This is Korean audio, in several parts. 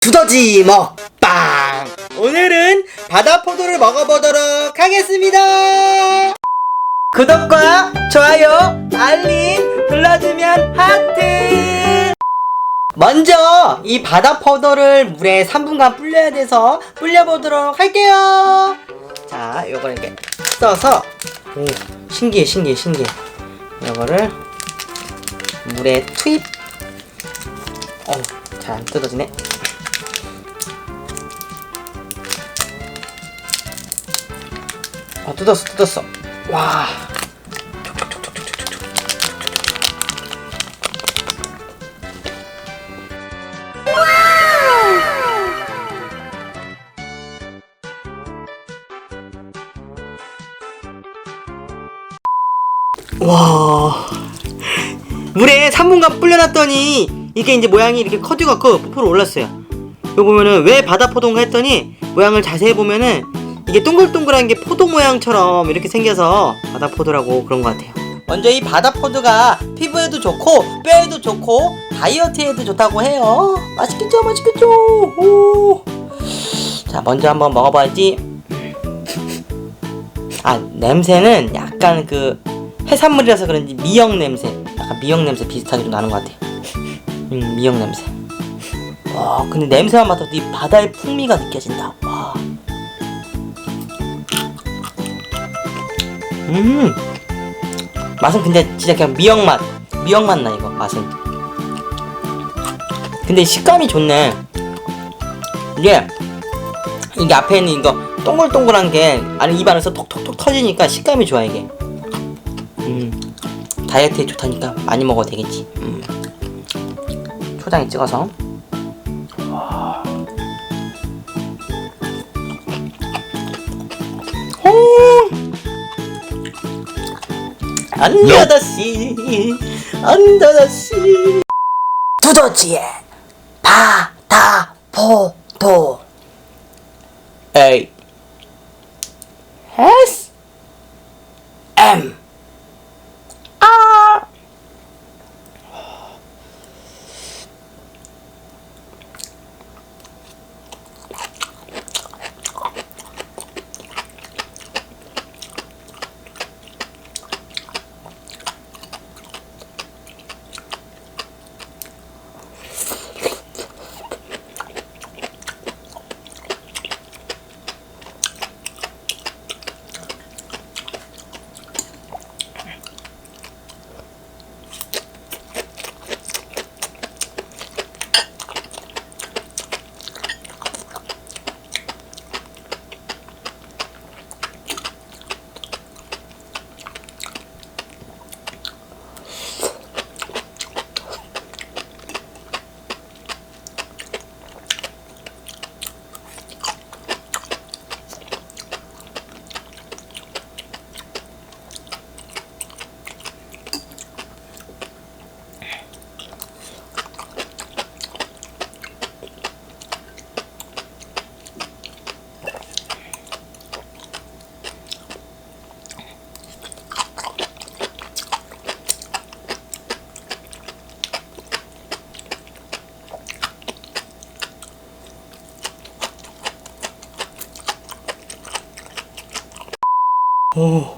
두더지 먹방! 오늘은 바다 포도를 먹어보도록 하겠습니다! 구독과 좋아요, 알림 눌러주면 하트! 먼저 이 바다 포도를 물에 3분간 불려야 돼서 불려보도록 할게요! 자, 요걸 이렇게 써서 오, 신기해 신기해 신기해 요거를 물에 투입 어, 잘 안 뜯어지네 어 뜯었어 뜯었어. 와. 와. 물에 3분간 불려놨더니 이게 이제 모양이 이렇게 커져갖고 부풀어 올랐어요. 이거 보면은 왜 바다 포동가 했더니 모양을 자세히 보면은 이게 동글동글한 게 포도 모양처럼 이렇게 생겨서 바다포도라고 그런 것 같아요. 먼저 이 바다포도가 피부에도 좋고 뼈에도 좋고 다이어트에도 좋다고 해요. 맛있겠죠? 맛있겠죠? 오. 자 먼저 한번 먹어봐야지. 아 냄새는 약간 그 해산물이라서 그런지 미역 냄새. 약간 미역 냄새 비슷하게 좀 나는 것 같아요. 음 미역 냄새. 와 근데 냄새만 맡아도 이 바다의 풍미가 느껴진다 음 맛은 근데 진짜 그냥 미역 맛 미역 맛 나 이거 맛은 근데 식감이 좋네 이게 이게 앞에 있는 이거 동글동글한 게 안에 입안에서 톡톡톡 터지니까 식감이 좋아 이게 음, 다이어트에 좋다니까 많이 먹어도 되겠지. 음. 초장에 찍어서. 안다다씨, 안다다씨. 두더지의 바다 포도. A S M 바다포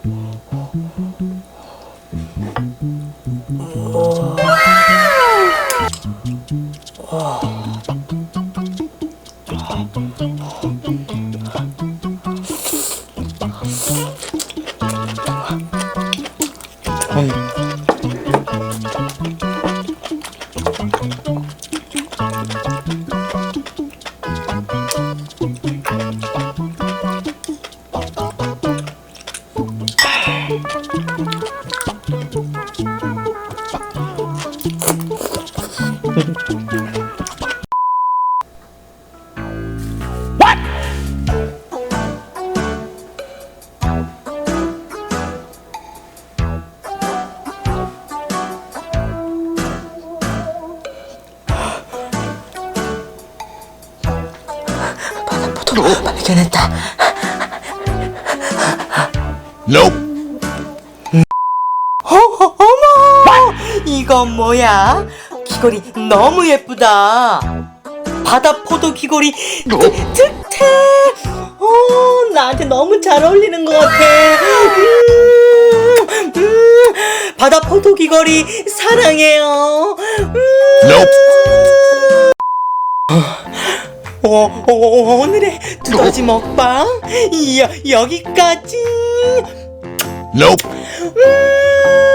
어, 어! 이건 뭐야? 귀걸이 너무 예쁘다. 바다 포도 귀걸이 득, 득템 어 나한테 너무 잘 어울리는 것 같아. 음, 음, 바다 포도 귀걸이 사랑해요. 음. 어, 어, 오늘의 두더지 먹방. 여, 여기까지. Nope. 음.